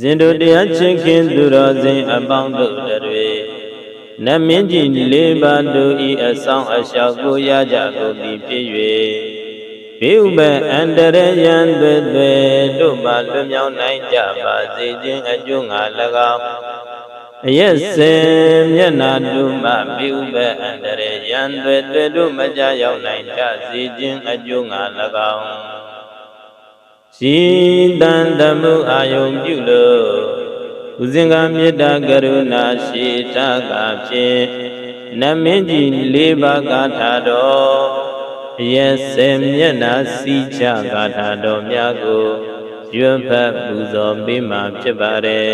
ဇင်တို့တရားချင်းခင်သူတော်စင်အပေါင်းတို့တွေနမင်းကြီးလေးပါးတို့ဤအဆောင်အလျှောက်ကိုရကြကုန်သည်ဖြစ်၍ဘေဥပအန္တရယံတွေတွေတို့မှလွမြောက်နိုင်ကြပါစေခြင်းအကျိုးငါ၎င်းအယက်စင်မျက်နာတို့မှဘေဥပအန္တရယံတွေတွေတို့မကြရောက်နိုင်ကြစေခြင်းအကျိုးငါ၎င်း ရှိတန်တမှုအာယုံပြုလို့ဥစဉ်ကမေတ္တာကရုဏာရှိတာကဖြင့်နမင်းကြီးလေးပါးကာထာတော်ရဲ့စေမျက်နာစီချကာထာတော်များကိုရွတ်ဖတ်ပူဇော်ပေးမှာဖြစ်ပါတယ်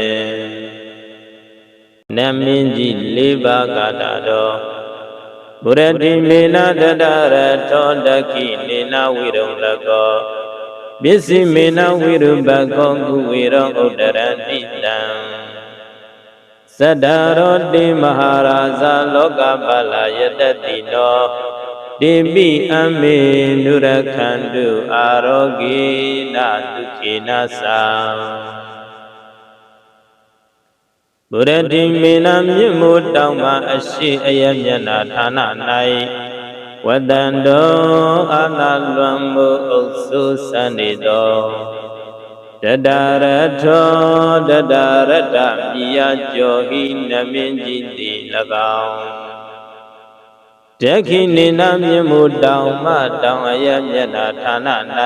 နမင်းကြီးလေးပါးကာထာတော်ဘုရတိမေနတတရထောတခိနေနဝိရုံလကော ပစ္စည်းမေနဝိရုပကောကုဝေရောဥဒ္ဒရတိတံသတ္တရောတိမဟာရာဇာလောကပါလာယတတိနောတိပိအမေနုရခန္တုအာရောဂေနဒုခေနသံဗုရတိမေနမြင့်မို့တောင်းမှအရှိအယမျက်နာဌာန၌ ဝတန္တောအာနာလွန်မှုအုပ်စုစံနေသောတတရထောတတရတမြည်ရကြောဟိနမင်းကြီးသည်၎င်းတခိနေနမြင့်မို့တောင်းမှတောင်းအယမျက်နာဌာန၌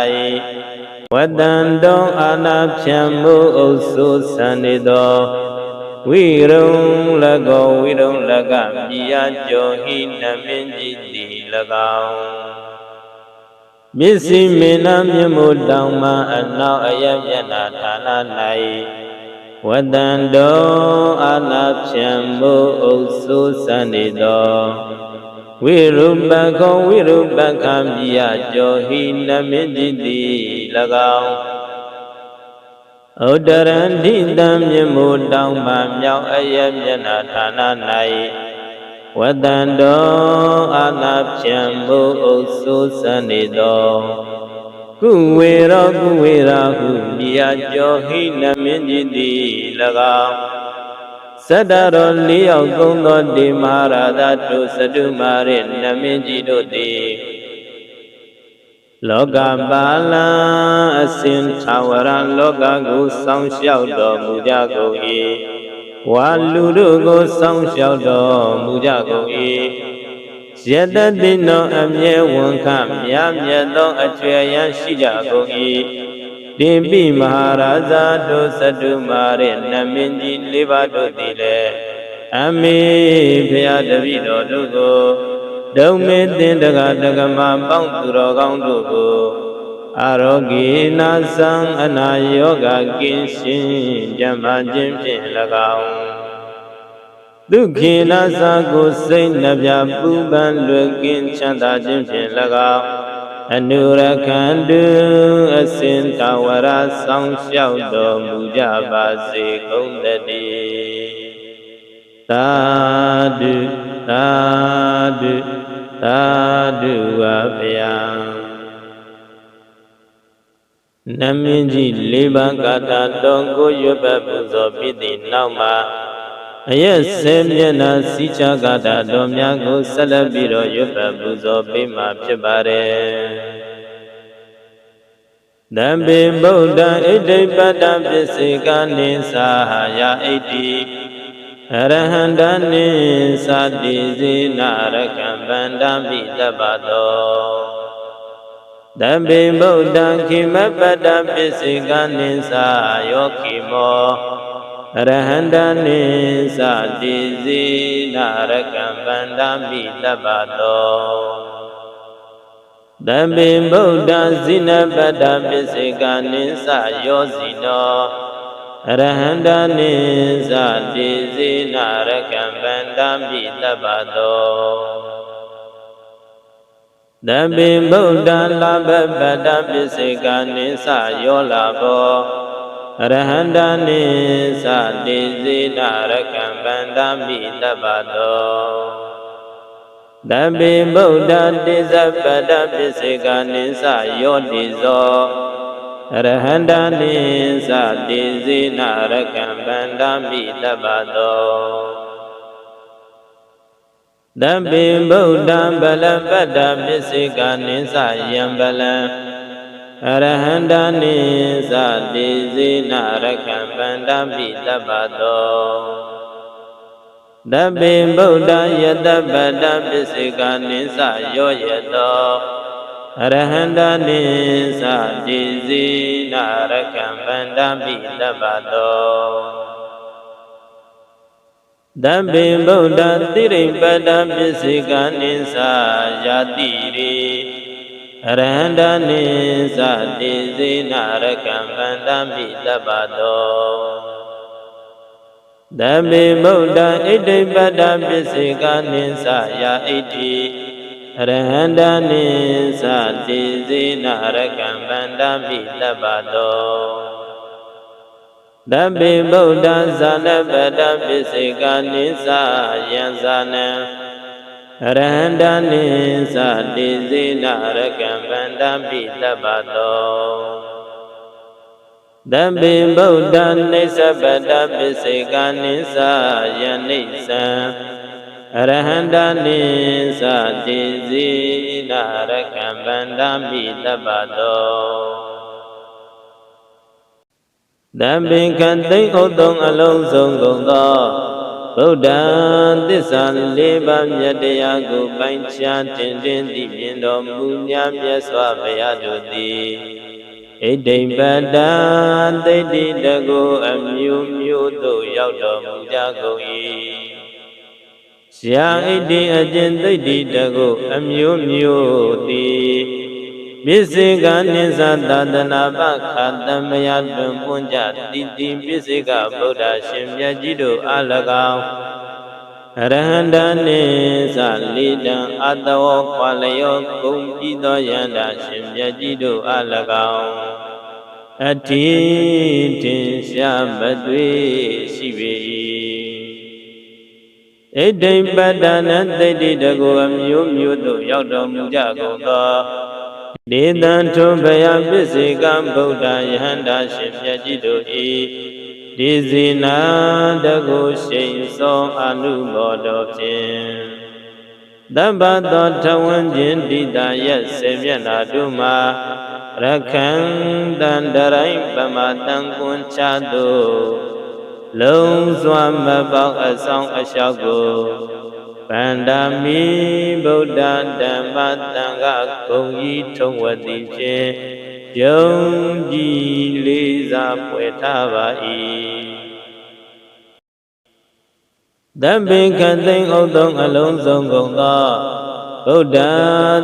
ဝတန္တောအာနာဖြံမှုအုပ်စုစံနေသောဝိရုံလကောဝိရုံလကမြည်ရကြောဟိနမင်းကြီးသည်၎ င်းမျက်စိမေနမြင့်မို့တောင်မှအနောက်အယမျက်နာဌာန၌ဝတန္တောအာနာဖြံမှုအုပ်စုစံနေသောဝိရုပကောဝိရုပကံမြည်ရကြောဟိနမင်းကြီးသည်၎င်းဥဒရန္တိတံမြမောတောင်းပါမြောက်အယမျက်နာဌာန၌ ဝတန္တောအာနာဖြံမှုအုပ်စုစံနေသောကုဝေရောကုဝေရာဟုမြည်အကျော်ဟိနမင်းကြီးသည်၎င်းစတ္တရောလေးယောက်သုံးသောဒီမဟာရာဇတို့စတုမာရိနမင်းကြီးတို့သည်လောကပါလံအစဉ်သာဝရလောကကိုစောင့်ရှောက်တော်မူကြကုန်၏ ဝါလူတို့ကိုစောင့်ရှောက်တော်မူကြကုန်၏ယတတိနောအမြဲဝန်ခမြားမြတ်သောအကျွေရန်ရှိကြကုန်၏တိပိမဟာရာဇာတို့သတ္တုမာရိနမင်းကြီးလေးပါးတို့သည်လည်းအမေဖရာတပည့်တော်တို့ကိုဒုံမေတင်တကတကမပေါင်းသူတော်ကောင်းတို့ကို အာရောဂေနာသံအနာယောဂကင်းရှင်းကြံပါခြင်းဖြင့်၎င်းဒုက္ခေနာသာကိုစိတ်နှပြပူပန်လွယ်ကင်းချမ်းသာခြင်းဖြင့်၎င်းအနုရခန္တုအစင်တဝရဆောင်လျှောက်တော်မူကြပါစေကုန်တည်းသာဓုသာဓုသာဓုပါဗျာ နမင်းကြီးလေးပါးကာထာတော်ကိုရွတ်ပတ်ပူဇော်ပြီးသည့်နောက်မှာအရက်ဆဲမျက်နာစီချကာထာတော်များကိုဆက်လက်ပြီးတော့ရွတ်ပတ်ပူဇော်ပေးမှာဖြစ်ပါတယ်တံပေဗုဒ္ဓဣတိပတ္တပစ္စေကနိသာယဣတိအရဟန္တနိသတိစေနာရကံဗန္ဒမိတပ္ပတော တပိဗုဒ္ဓံခိမပတ္တပစ္စေကနိသာယောခိမောအရဟန္တနိသတိစေနာရကံဗန္ဒမိတပ္ပတောတပိဗုဒ္ဓဇိနပတ္တပစ္စေကနိသယောဇိနောအရဟန္တနိသတိစေနာရကံဗန္တမိတပ္ပတော တပိဗုဒ္ဓလာဘပတ္တပစ္စေကနိသယောလာဘောအရဟန္တနိသတိစေနာရကံဗန္တမိတပ္ပတောတပိဗုဒ္ဓတိဇပတ္တပစ္စေကနိသယောတိဇောရဟန္တာနိသတိဇေနရကံဗန္ဓမိတပ္ပတော တပ္ပိဗုဒ္ဓံဗလပတ္တပစ္စေကနိသယံဗလံအရဟန္တာနိသတိဇေနရကံဗန္ဓမိတပ္ပတောတပ္ပိဗုဒ္ဓယတပတ္တပစ္စေကနိသယောယတောအရဟန္တာနိသတိဇေနရကံဗန္ဓမိတပ္ပတော တပ္ပိဗုဒ္ဓတိရိပတ္တပစ္စေကနိသယာတိရေအရဟန္တာနိသတိဇေနရကံဗန္ဓမိတပ္ပတောတဗ္ဗေဗုဒ္ဓဣတိပတ္တပစ္စေကနိသယာဣတိအရဟန္တာနိသတိဇေနရကံဗန္ဓမိတပ္ပတော တဗ္ဗေဗုဒ္ဓဇာနပတ္တပစ္စေကနိသယံဇာနံအရဟန္တာနိသတိဇေနရကံဗန္ဓမိတပ္ပတောတဗ္ဗေဗုဒ္ဓနိစ္စပတ္တပစ္စေကနိစ္စယနိစ္စံအရဟန္တာနိစ္စတိဇိနာရကံဗန္ဓမိတပ္ပတော တဗ္ဗေကတိဥတ္တုံအလုံးစုံကုန်သောဗုဒ္ဓံသစ္စာလေးပါးမြတ်တရားကိုပိုင်းခြားတင်တင်သိမြင်တော်မူများမြတ်စွာဘုရားတို့သည်ဣတိံပတ္တသိတိတကုအမျိုးမျိုးသို့ရောက်တော်မူကြကုန်၏ရှာဣတိအကျင့်သိတိတကုအမျိုးမျိုးသည် ပစ္စေကနိသသာသနာပခာတမယတွင်ပွင့်ကြတိတိပစ္စေကဗုဒ္ဓရှင်မြတ်ကြီးတို့အား၎င်းအရဟန္တနိသလိတံအတဝခွာလျောဂုံပြီးသောယန္တာရှင်မြတ်ကြီးတို့အား၎င်းအတိတင်ရှားမသွေရှိပေ၏ဣတိပတ္တနသိတိတကိုအမျိုးမျိုးသို့ရောက်တော်မူကြကုန်သော ဒေသံထုံဘယပစ္စေကဗုဒ္ဓယဟန္တာရှင်မြတ်ကြီးတို့၏ဒီဇိနာတကုရှိန်သောအနုဘောတော်ဖြင့်တပ္ပသောထဝံခြင်းတိတာရက်စေမျက်နာတို့မှာရခန္တန္တရိုင်းပမတံကွန်ချသောလုံးစွာမပေါက်အဆောင်အလျှောက်ကို ဗန္ဒာမိဗုဒ္ဓဓမ္မတန်ခဂုံကြီးထုံဝတိဖြင့်ယုံကြည်လေးစားဖွယ်ထားပါ၏တပ္ပိကသိင်္ဥသုံးအလုံးစုံကုန်သောဗုဒ္ဓ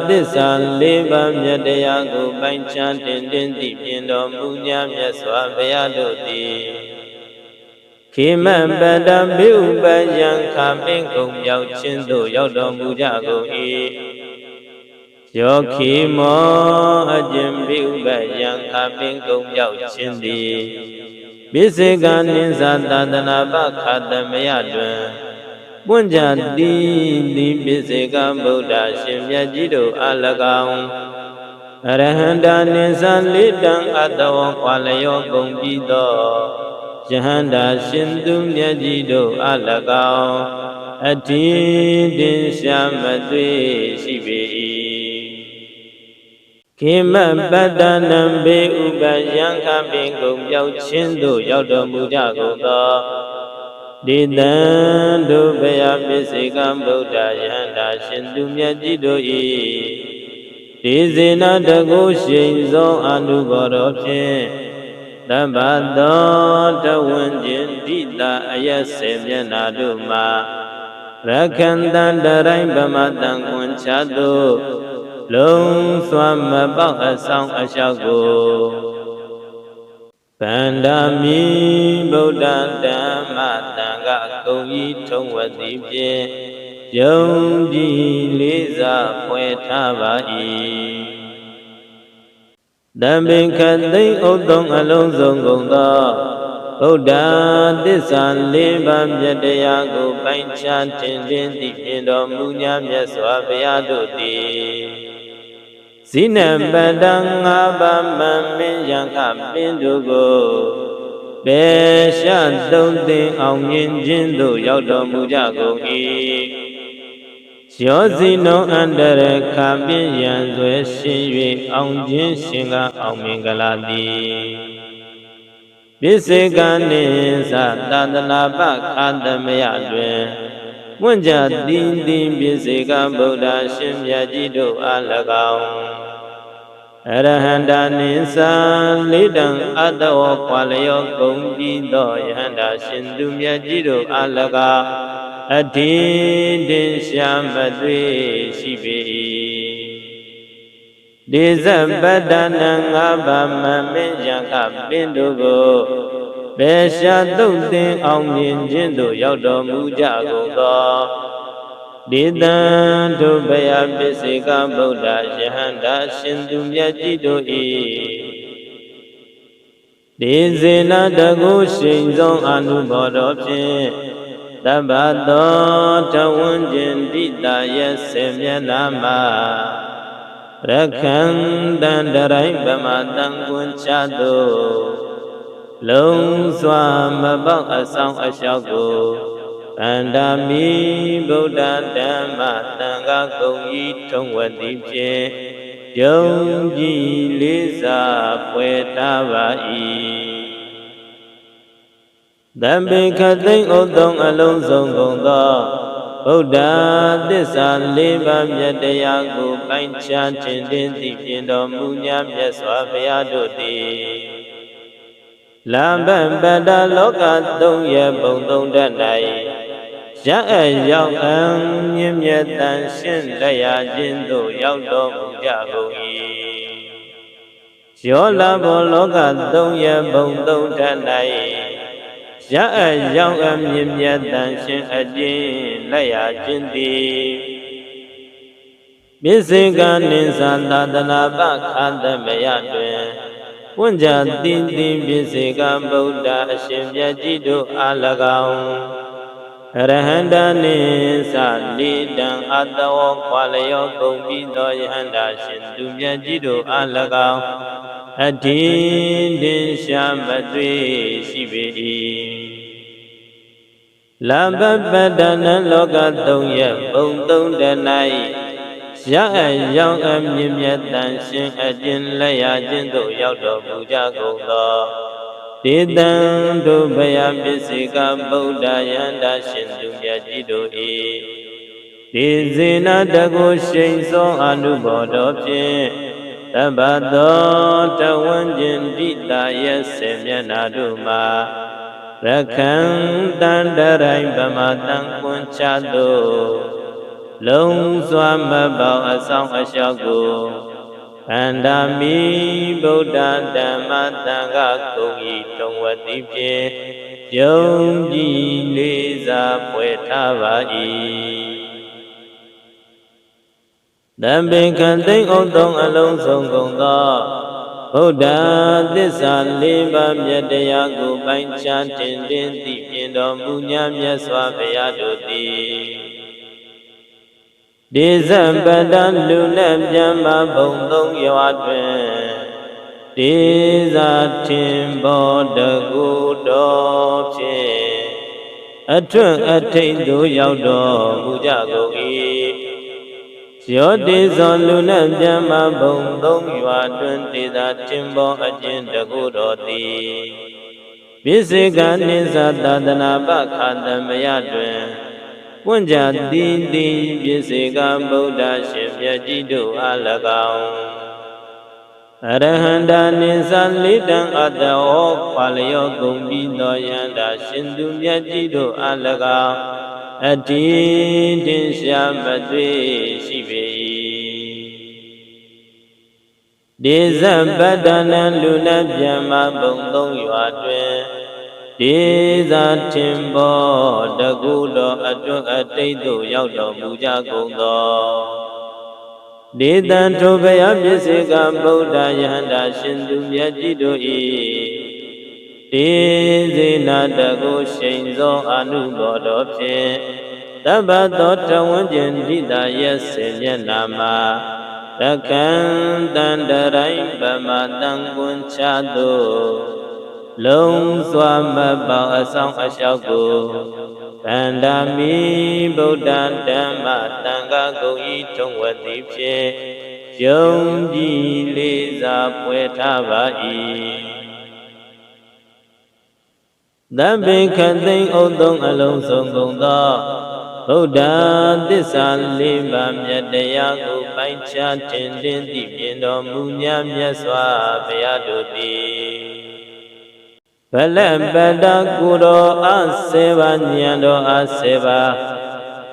သစ္စာလေးပါးမြတ်တရားကိုပိုင်းခြားတင်တင်သိမြင်တော်မူ냐မြတ်စွာဘုရားတို့သည် ခေမပတ္တမေဥပယံခာပင်ကုံရောက်ခြင်းသို့ရောက်တော်မူကြကုန်၏ယောခိမောအကျင့်မေဥပယံခာပင်ကုံရောက်ခြင်းသည်ပိစေကနိသသာသနာပခာတမယတွင်ပွင့်ကြတိတိပိစေကဗုဒ္ဓရှင်မြတ်ကြီးတို့အလကောင်အရဟန္တာနိသလေးတံအတဝခွာလျောကုန်ပြီးသော ယဟန္တာရှင်သူမြတ်ကြီးတို့အလကောင်အတိတင်ရှာမသွေရှိပေ၏ခေမပတ္တနံဘေဥပယံခပင်ကုန်ပြောက်ခြင်းသို့ရောက်တော်မူကြကုန်သောဒေတံဒုဗယပစ္စေကဗုဒ္ဓယန္တာရှင်သူမြတ်ကြီးတို့၏ဒေဇေနတကုရှိန်သောအနုဘောတော်ဖြင့် တပ္ပသောတဝဉ္ကျင်ဒိတာအယစေမျက်နာတို့မှာရခန္တန္တရိုင်းဗမတံကွန်ချသို့လုံးစွာမပေါက်အဆောင်အလျှောက်ကိုဗန္ဒာမိဗုဒ္ဓဓမ္မတန်ခဂုံဤထုံဝတိဖြင့်ယုံကြည်လေးစားဖွယ်ထားပါ၏ တံပင်ခသိမ့်ဥသုံးအလုံးစုံကုန်သောဗုဒ္ဓသစ္စာလေးပါးမြတ်တရားကိုပိုင်းခြားတင်တင်သိမြင်တော်မူ냐မြတ်စွာဘုရားတို့သည်ဇိနပတံငါးပါးမမင်းယံကပင်တို့ကိုပေရှာသုံးသိအောင်မြင်ခြင်းသို့ရောက်တော်မူကြကုန်၏ ရောစီနောအန္တရခပြင်းရန်ဆွဲရှင်၍အောင်ခြင်းရှင်ကအောင်မင်္ဂလာသည်ပိစေကနိသသာသနာပခာသမယတွင်ဝင့်ကြတင်းတင်းပိစေကဗုဒ္ဓရှင်မြတ်ကြီးတို့အား၎င်းအရဟန္တာနိသလေးတံအတ္တဝခွာလျောဂုံပြီးသောယဟန္တာရှင်သူမြတ်ကြီးတို့အား၎င်း အထိတင်ရှာမသွေရှိပေ၏ဒေဇပတ္တနာငါးပါးမမင်းယံကပင်တို့ကိုဘေရှာတုတ်တင်အောင်မြင်ခြင်းသို့ရောက်တော်မူကြကုန်သောဒေတံတို့ဘယပစ္စေကဗုဒ္ဓယဟန္တာရှင်သူမြတ်ကြီးတို့၏ဒေဇေနတကုရှိန်ဆုံးအနုဘော်တော်ဖြင့် တပ္ပသောတဝန်းကျင်တိတာရဲ့ဆေမျက်နာမှာရခန္တံတရိုင်းဗမတံကွန်ချသောလုံးစွာမပေါက်အဆောင်အလျှောက်ကိုဗန္ဒာမိဗုဒ္ဓဓမ္မသံဃာကုံဤထုံဝတိဖြင့်ယုံကြည်လေးစားဖွယ်တာပါ၏ တံပေခသိမ့်ဥသုံးအလုံးစုံကုန်သောဗုဒ္ဓသစ္စာလေးပါးမြတ်တရားကိုပိုင်းခြားခြင်းတင်သိဖြင့်တော်မူညာမြတ်စွာဘုရားတို့သည်လမ္ဗံပတ္တလောကသုံးရပုံသုံးတတ်၌ရအပ်ရောက်အံမြင့်မြတ်တန်ရှင်းလက်ရခြင်းသို့ရောက်တော်မူကြကုန်၏ရောလာဘောလောကသုံးရပုံသုံးတတ်၌ ရအပ်ရောက်အမြင့်မြတ်တန်ရှင်းအကျဉ်လက်ရခြင်းသည်ပိစေကနိသသာသနာပခန္တမယတွင်ဝဉ္ဇာတိတိပိစေကဗုဒ္ဓအရှင်မြတ်ကြီးတို့အား၎င်းရဟန္တာနိသလိတံအတဝခွာလျောကုန်ပြီးသောယဟန္တာရှင်သူမြတ်ကြီးတို့အား၎င်း အတိတင်ရှာမသွေရှိပေ၏လဘပတနလောကသုံးရပုံသုံးတ၌ရအရောင်အမြင့်မြတ်တန်ရှင်အကျဉ်လက်ရခြင်းသို့ရောက်တော်မူကြကုန်သောဒေတံတို့ဘယပစ္စေကဗုဒ္ဓယန္တာရှင်သူမြတ်ကြီးတို့၏ဒေဇေနတကုရှိန်သောအနုဘောတော်ဖြင့် တပ္ပသောတဝန်းကျင်တိတာရဲ့ဆေမျက်နာတို့မှာရခံတန်တရိုင်းဗမတန်ကွန်ချသောလုံးစွာမပေါအဆောင်အလျှောက်ကိုအန္တမီဗုဒ္ဓဓမ္မသံဃာကုံဤတုံဝတိဖြင့်ယုံကြည်လေးစားပွဲထားပါ၏ တံပင်ခံသိမ့်ဥသုံးအလုံးစုံကုန်သောဗုဒ္ဓသစ္စာလေးပါးမြတ်တရားကိုပိုင်းခြားတင်တင်သိမြင်တော်မူညာမြတ်စွာဘုရားတို့သည်ဒေဇံပတ္တလူနဲ့ပြမ္မာဘုံသုံးရွာတွင်ဒေဇာထင်ဘောတကူတော်ဖြင့်အထွတ်အထိတ်သို့ရောက်တော်မူကြကုန်၏ ရောတေဇောလူနတ်မြတ်မဘုံသုံးရွာတွင်တေသာတင်ဘောအကျဉ်တကုတော်သည်ပိစေကနိသသာသနာပခာတမယတွင်ပွင့်ကြတိတိပိစေကဗုဒ္ဓရှင်မြတ်ကြီးတို့အား၎င်းအရဟန္တာနိသလိတံအတ္တဟောခွာလျောကုန်ပြီးသောယန္တာရှင်သူမြတ်ကြီးတို့အား၎င်း အတိတင်ရှာမသွေရှိပေ၏ဒေဇပတ္တနံလူနဗျမ္မဘုံသုံးရွာတွင်ဒေဇာထင်ဘောတကုတော်အတွတ်အတိတ်သို့ရောက်တော်မူကြကုန်သောဒေတံထိုဘယပစ္စေကဗုဒ္ဓယဟန္တာရှင်သူမြတ်ကြီးတို့၏ တေဇေနာတကိုရှိန်သောအနုဘောတော်ဖြင့်တပ္ပသောတဝန်းကျင်ဒိတာရဲ့စေမျက်နာမှာရရကံတန်တရိုင်းဗမတန်ကွန်ချသို့လုံးစွာမပေါအဆောင်အလျှောက်ကိုဗန္ဒာမိဗုဒ္ဓဓမ္မတန်ခါကုန်ဤထုံဝတိဖြင့်ယုံကြည်လေးစားပွဲထားပါ၏ သဗ္ဗေခသိင်ဥသုံးအလုံးစုံကုန်သောဗုဒ္ဓသစ္စာလေးပါးမြတ်တရားကိုပိုင်းခြားတင်တင်သိမြင်တော်မူမြတ်မြတ်စွာဘုရားတို့သည်ဗလပတ္တကုရောအစေပါဉာဏ်တော်အစေပါ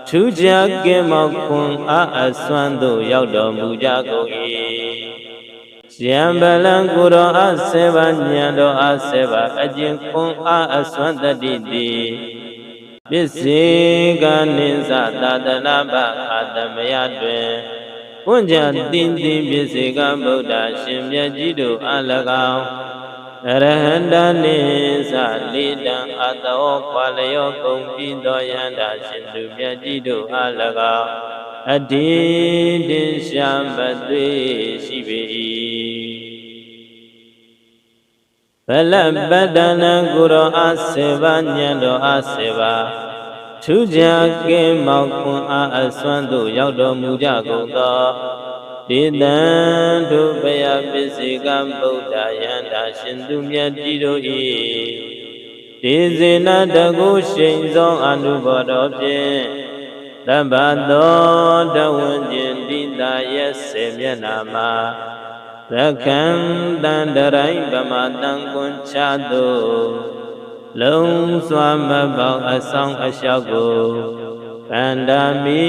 ထူးခြားကင်းမောက်ခွန်အားအစွမ်းသို့ရောက်တော်မူကြကုန်၏ ယံဗလံကိုရောအစေပါဉာဏ်တော်အစေပါအကျင့်ခွန်အားအစွမ်းတတိတိပစ္စေကနိသသာသနာပအာတမယတွင်ဝဉ္ဇတင်းတင်းပစ္စေကဗုဒ္ဓရှင်မြတ်ကြီးတို့အ၎င်းအရဟန္တနိသလေးတံအတောခွာလျောကုန်ပြီးသောယန္တာရှင်သူမြတ်ကြီးတို့အ၎င်းအတိတင်ရှာမသွေရှိပေ၏ ဗလပတ္တနာကုရောအစေဘာညံတော်အစေဘာထူးခြားကင်းမောက်ခွန်အားအစွမ်းသို့ရောက်တော်မူကြကုန်သောဒေတံဒုပယပစ္စေကဗုဒ္ဓယန္တာရှင်သူမြတ်ကြီးတို့၏ဒေဇေနတကုရှိန်သောအနုဘောတော်ဖြင့်တပ္ပသောတဝဉ္ကျင်တိတာရဲ့စေမျက်နာမှာ ရခံတန်တရိုင်းဗမတန်ကွန်ချသို့လုံးစွာမပေါအဆောင်အလျှောက်ကိုဗန္ဒာမိ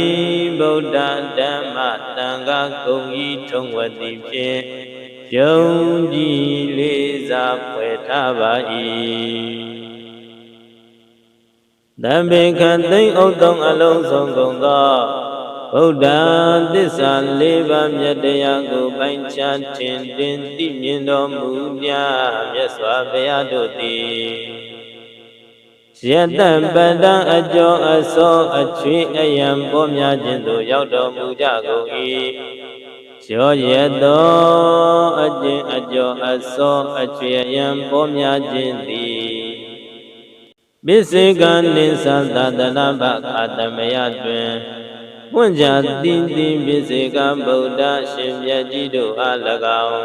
ဗုဒ္ဓဓမ္မတန်ခါကုံဤထုံဝတိဖြင့်ယုံကြည်လေးစားဖွယ်ထားပါ၏တံဘေခသိမ့်ဥတုံအလုံးစုံကုန်သော ဗုဒ္ဓသစ္စာလေးပါးမြတ်တရားကိုပိုင်းခြားထင်တင်သိမြင်တော်မူမြတ်မြတ်စွာဘုရားတို့သည်ယတပတ္တအကျော်အစောအချွေအယံပေါ်များခြင်းသို့ရောက်တော်မူကြကုန်၏ကျော်ရသောအကျင့်အကျော်အစောအချွေအယံပေါ်များခြင်းသည်ပစ္စေကနိသသတနာဘခာတမယတွင် ပွင့်ကြတိတိပစ္စေကဗုဒ္ဓရှင်မြတ်ကြီးတို့အား၎င်း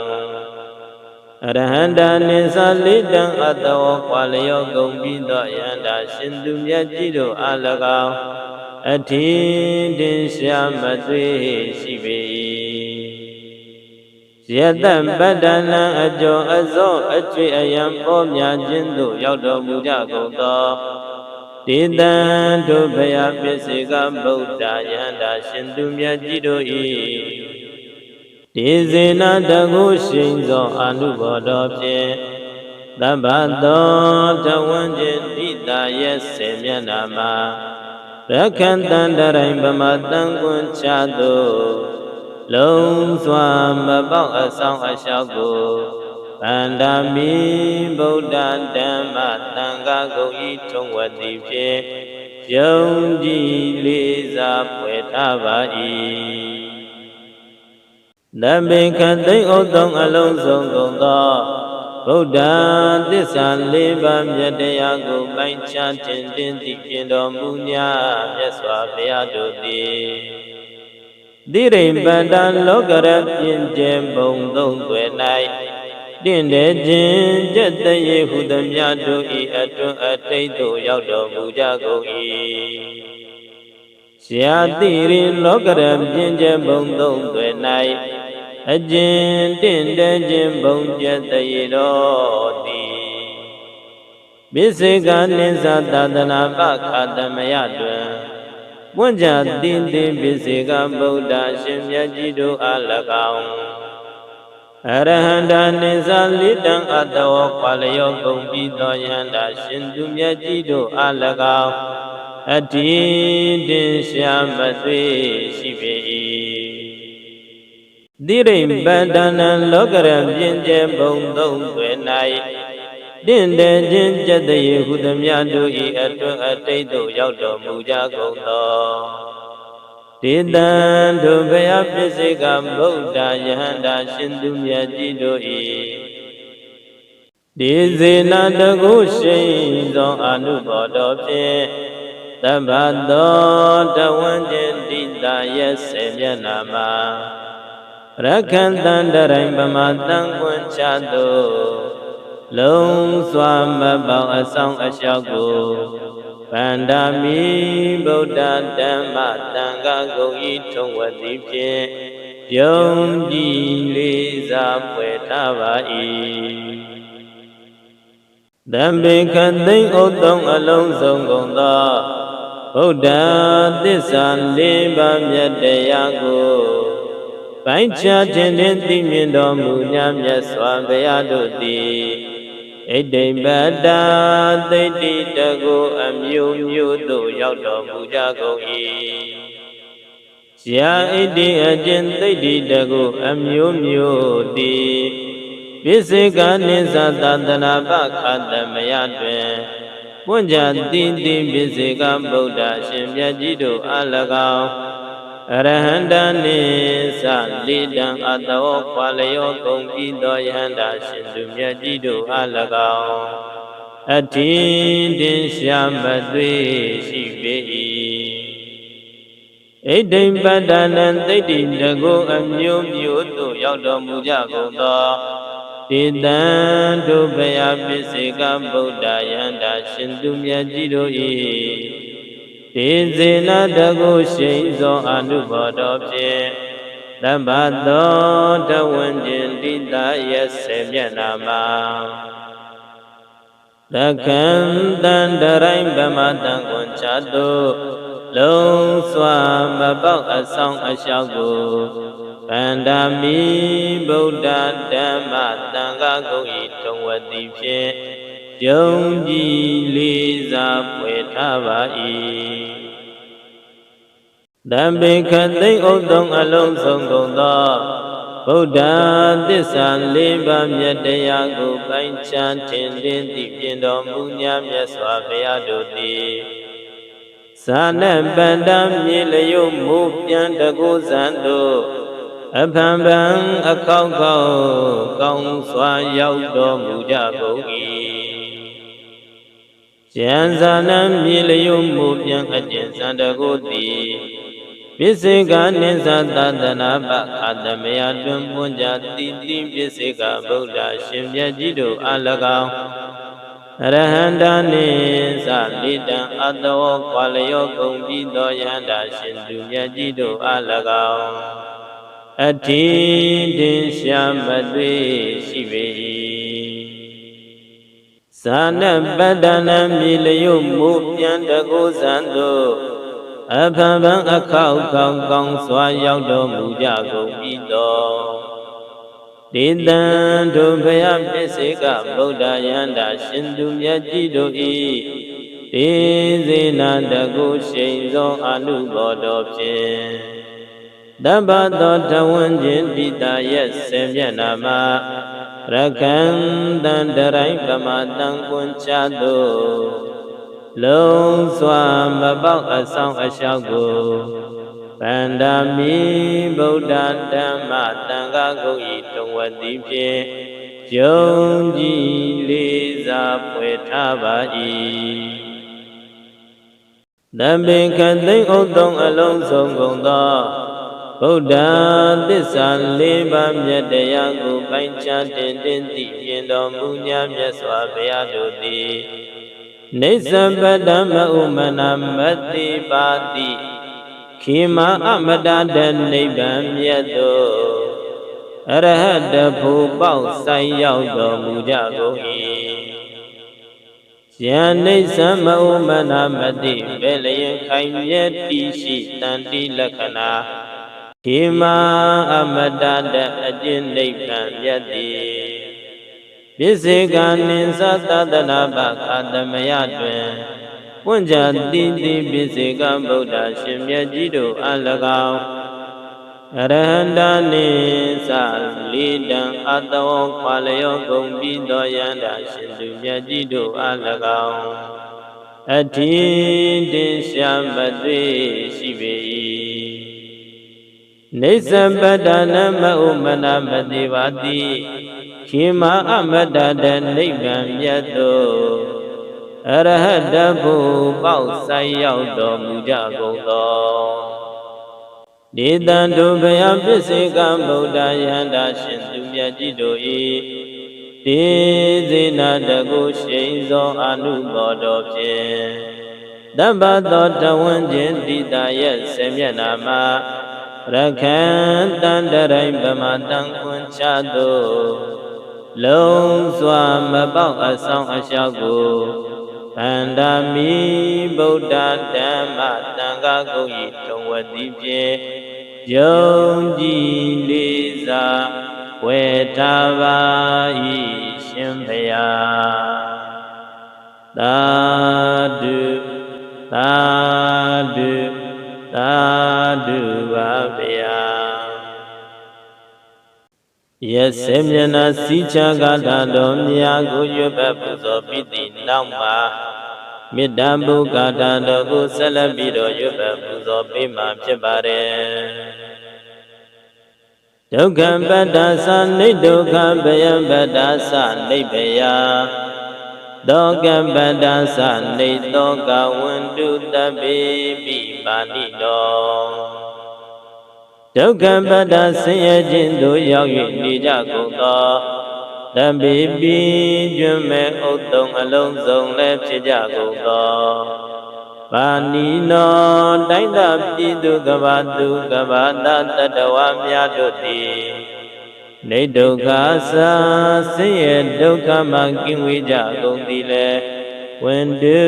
အရဟန္တာနိသလိတံအတောခွာလျောကုန်ပြီးသောယန္တာရှင်သူမြတ်ကြီးတို့အား၎င်းအထင်တင်ရှာမသွေရှိပေ၏ယတပတ္တနာအကျော်အစောအကျွေအယံပေါ်များခြင်းသို့ရောက်တော်မူကြကုန်သော တေတံဒုဗယပစ္စေကဗုဒ္ဓယန္တာရှင်သူမြတ်ကြီးတို့၏ဒေဇေနတကုရှိန်သောအနုဘောတော်ဖြင့်သဗ္ဗသောတဝံကျင်တိတာရဲ့စေမျက်နာမှာရခန္တန္တရိုင်ဗမတန်ကွန်ချသို့လုံးစွာမပေါက်အဆောင်အလျှောက်ကို ဗန္ဒာမိဗုဒ္ဓဓမ္မသံဃာကုန်ဤထုံဝတိဖြင့်ယုံကြည်လေးစားဖွယ်ထားပါ၏နမေခသိမ့်ဥသုံးအလုံးစုံကုန်သောဗုဒ္ဓသစ္စာလေးပါးမြတ်တရားကိုပိုင်းခြားတင်တင်သိပြင်တော်မူများမြတ်စွာဘုရားတို့သည်တိရိပန္တလောကရပြင်ကျင်ဘုံသုံးွယ်၌ တင့်တဲ့ခြင်းကြက်တရေဟုသမျှတို့ဤအတွန်းအတိတ်သို့ရောက်တော်မူကြကုန်၏ရှာတိရင်လောကရပြင်ကျင်ဘုံသုံးွယ်၌အကျဉ်တင့်တဲ့ခြင်းဘုံကျက်တရေတော်သည်ပစ္စေကနိသသာသနာပခာတမယတွင်ပွင့်ကြတင်းတင်းပစ္စေကဗုဒ္ဓရှင်မြတ်ကြီးတို့အား၎င်း အရဟန္တာနိသလိတံအတောခွာလျောကုန်ပြီးသောယန္တာရှင်သူမြတ်ကြီးတို့အား၎င်းအတိတင်ရှာမသွေရှိပေ၏တိရိပတ္တနာလောကရပြင်းကျဲဘုံသုံးွယ်၌တင့်တယ်ခြင်းကြက်တရေဟုသမျှတို့ဤအတွန်းအတိတ်သို့ရောက်တော်မူကြကုန်သော ဒေတံဒုဘယပစ္စေကဗုဒ္ဓယဟန္တာရှင်သူမြတ်ကြီးတို့၏ဒီဇေနတကုရှိန်သောအနုဘောတော်ဖြင့်သဗ္ဗသောတဝံကျင်တိတာရဲ့ဆေမျက်နာမှာရခန္တန္တရိုင်ပမတံကွန်ချသောလုံးစွာမပေါအဆောင်အလျှောက်ကို ဗန္ဒာမိဗုဒ္ဓဓမ္မတန်ခါကုန်ဤထုံဝတိဖြင့်ယုံကြည်လေးစားပွေထားပါ၏တံပေခသိမ့်ဥတုံအလုံးစုံကုန်သောဗုဒ္ဓသစ္စာလေးပါးမြတ်တရားကိုပိုင်းခြားခြင်းနှင့်သိမြင်တော်မူညာမြတ်စွာဘုရားတို့သည် ဣတိပတ္တာသိတိတကုအမျိုးမျိုးသို့ရောက်တော်မူကြကုန်၏ရာဣတိအကျင့်သိတိတကုအမျိုးမျိုးသည်ပိစေကနိသသတနာပခတမယတွင်ပွင့်ကြတိတိပိစေကဗုဒ္ဓရှင်မြတ်ကြီးတို့အ၎င်း အရဟန္တနိသလိတံအတောခွာလျောကုန်ပြီးသောယဟန္တာရှင်သူမြတ်ကြီးတို့အ၎င်းအထင်တင်ရှာမသွေရှိပေ၏ဣတိံပတ္တနံသိတ္တိတကုအမျိုးမျိုးသို့ရောက်တော်မူကြကုန်သောတေတံဒုဗယပစ္စေကဗုဒ္ဓယန္တာရှင်သူမြတ်ကြီးတို့၏ ဒေဇေနတကုရှိန်သောအနုဘောတော်ဖြင့်တပ္ပသောတဝံကျင်တိတရဲ့ဆေမျက်နာမှာတခံတန္တရိုင်းဗမတံကွန်ချတုလုံးစွာမပေါက်အဆောင်အလျှောက်ကိုဗန္ဒာမိဗုဒ္ဓဓမ္မတန်ခါကုန်ဤတုံဝတိဖြင့် ယုံကြည်လေးစားဖွယ်ထားပါ၏တံပေခသိမ့်ဥတုံအလုံးစုံကုန်သောဗုဒ္ဓသစ္စာလေးပါးမြတ်တရားကိုပိုင်းခြားထင်လင်းသိပြင်တော်မူညာမြတ်စွာဘုရားတို့သည်ဇာနပန္တမြေလျုမူပြန်တကုဇံတို့အဖန်ဖန်အခောက်ခောက်ကောင်းစွာရောက်တော်မူကြကုန်၏ ကျန်ဇာနံမြေလျုမှုပြန်အကျင့်စံတကုသည်ပစ္စေကနိသသတနာပခတမယတွင်ပွန်ကြတိတိပစ္စေကဗုဒ္ဓရှင်မြတ်ကြီးတို့အ၎င်းအရဟန္တာနိသလိတံအတောကွာလျောကုန်ပြီးသောယန္တာရှင်သူမြတ်ကြီးတို့အ၎င်းအထိတင်ရှာမသွေရှိပေ၏ ဇာနပတ္တနာမြေလျုမူပြန်တကုဇံတို့အဖန်ဖန်အခောက်ကောင်းကောင်းစွာရောက်တော်မူကြကုန်ပြီတော်ဒေတံဒုဗယပစ္စေကဗုဒ္ဓယန္တာရှင်သူမြတ်ကြီးတို့၏ဒေဇေနတကုရှိန်သောအနုဘောတော်ဖြင့်တပ္ပသောတဝံကျင်ပိတာရဲ့ဆေမျက်နာမှာ ရကံတန်တရိုင်းပမတံကွန်ချသောလုံးစွာမပေါက်အဆောင်အလျှောက်ကိုဗန္ဒာမိဗုဒ္ဓဓမ္မတန်ခါကုန်ဤတုံဝတိဖြင့်ယုံကြည်လေးစားဖွယ်ထားပါ၏တံပေခသိမ့်ဥတုံအလုံးစုံကုန်သော ဗုဒ္ဓသစ္စာလေးပါးမြတ်တရားကိုပိုင်းခြားတင်တင်သိမြင်တော်မူညာမြတ်စွာဘုရားတို့သည်နေသပတ္တမဥမနာမတိပါတိခေမအမတတနိဗ္ဗာန်မြတ်သို့အရဟတဖို့ပေါက်ဆိုင်ရောက်တော်မူကြကုန်၏ယန္နိသမဥမနာမတိဘယ်လျင်ခိုင်မြဲတည်ရှိတန်တိလက္ခဏာ ခေမအမတတအကျင့်နိဗ္ဗာန်မြတ်သည်ပစ္စေကနိသသတနာပခသမယတွင်ပွင့်ကြတိတိပစ္စေကဗုဒ္ဓရှင်မြတ်ကြီးတို့အ၎င်းအရဟန္တာနိသလိတံအတောခွာလျောကုန်ပြီးသောယန္တာရှင်သူမြတ်ကြီးတို့အ၎င်းအထင်တင်ရှာမသွေရှိပေ၏ နေသပတ္တနမဥမနာမတိပါတိခေမအမတ္တတနိဗ္ဗာန်မြတ်သို့အရဟတဘုပေါက်ဆိုင်ရောက်တော်မူကြကုန်သောဒေတံတို့ဘယပစ္စေကဗုဒ္ဓယန္တာရှင်သူမြတ်ကြီးတို့၏ဒေဇေနတကုရှိန်သောအနုဘောတော်ဖြင့်တပ္ပသောတဝန်းခြင်းတိတာရဲ့ဆေမျက်နာမှာ ရခံတန်တရိုင်ဗမတန်ခွန်ချသို့လုံးစွာမပေါက်အဆောင်အလျှောက်ကိုဗန္ဒာမိဗုဒ္ဓဓမ္မတန်ခါကုန်၏ထုံဝတိဖြင့်ယုံကြည်လေးစားဝေထားပါ၏ရှင်ဘုရားသာဓုသာဓု သာဓုပါဗျာယစေမျက်နာစီချကတာတော်မြာကိုရွတ်ပတ်ပူဇော်ပြီးသည့်နောက်မှာမေတ္တာဘုကာတာတော်ကိုဆက်လက်ပြီးတော့ရွတ်ပတ်ပူဇော်ပေးမှာဖြစ်ပါတယ်ဒုက္ခပတ္တသနိဒုက္ခဗယံပတ္တသနိဗ္ဗယ သောကပတ္တသနေသောကဝန္တုတပိပိပါဏိတောဒုက္ခပတ္တဆင်းရဲခြင်းသို့ရောက်၍နေကြကုန်သောတပိပိကျွမ်းမဲ့ဥတ္တုံအလုံးစုံလည်းဖြစ်ကြကုန်သောပါဏိနောတိုင်းသာပြည်သူကဘာသူကဘာတာတတဝများတို့သည် နေဒုက္ခသာဆင်းရဲဒုက္ခမှကင်းဝေးကြကုန်သည်လေဝန်တု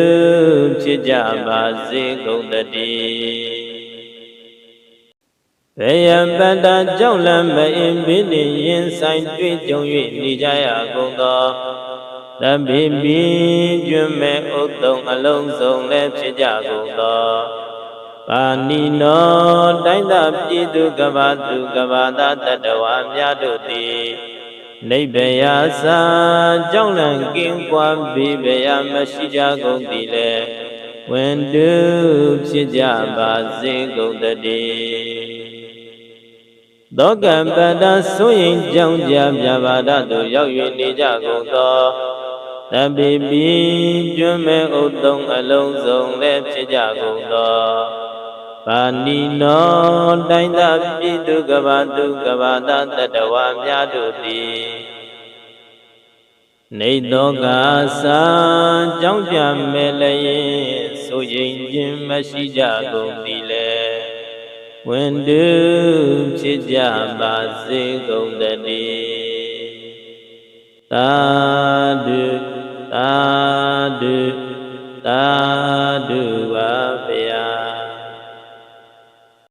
ဖြစ်ကြပါစေကုန်တည်းဘယံပတ္တကြောင့်လမ်းမအင်းဘိနေရင်ဆိုင်တွေ့ကြုံ၍နေကြရကုန်သောတပိပိကျွမ်းမဲ့ဥတုံအလုံးစုံလည်းဖြစ်ကြကုန်သော ပါဏိနောတိုင်းသာပြည်သူကဘာသူကဘာသာတတဝါများတို့သည်နိဗ္ဗယသာကြောင့်လံကင်းကွာပြီးဘယမရှိကြကုန်သည်လေဝန်တုဖြစ်ကြပါစေကုန်တည်းသောကံပတ္တဆိုရင်ကြောင့်ကြပြပါဒသို့ရောက်၍နေကြကုန်သောတပိပိကျွမ်းမဲ့ဥတုံအလုံးစုံလည်းဖြစ်ကြကုန်သော ပါဏိနောတိုင်းသာပြည်သူကဘာသူကဘာသာတတဝါများတို့သည်နေသောကသာကြောင့်ကြမဲ့လည်းဆိုရင်ခြင်းမရှိကြကုန်သည်လေဝန်တုဖြစ်ကြပါစေကုန်တည်းသာဓုသာဓုသာဓုပါ